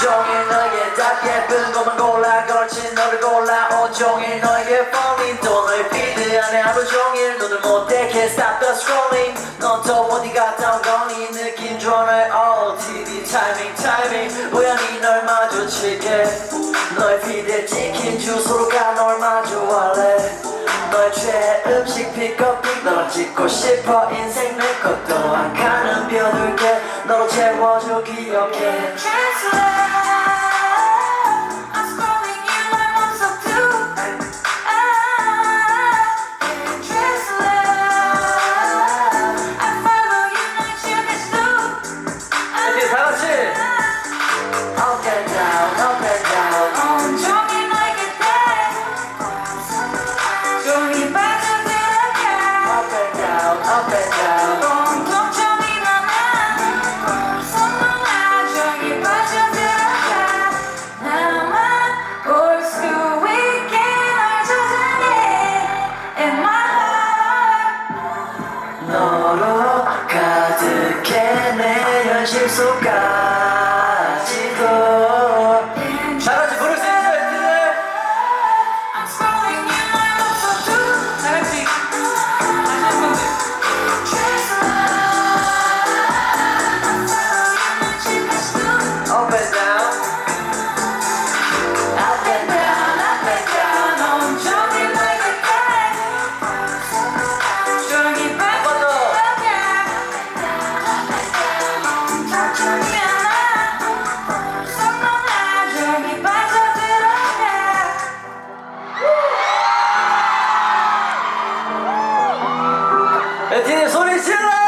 온종일 너에게 딱 예쁜 것만 골라 걸친 너를 골라 온종일 너에게 falling 또 너의 피드 안에 하루 종일 눈을 못 떼게 stop the scrolling. 넌 또 어디 갔다 온 거니? 느낌 좋아 너의 OOTD 타이밍 타이밍 우연히 널 마주치게. 너의 피드에 찍힌 주소로 가 널 마주할래. 너의 최애 음식 픽업픽 너랑 찍고 싶어. 인생 내것 또한 가는 벼들게. 너로 채워줘 기억해 너로 가득해 내 현실 속까 에티니 소리 질러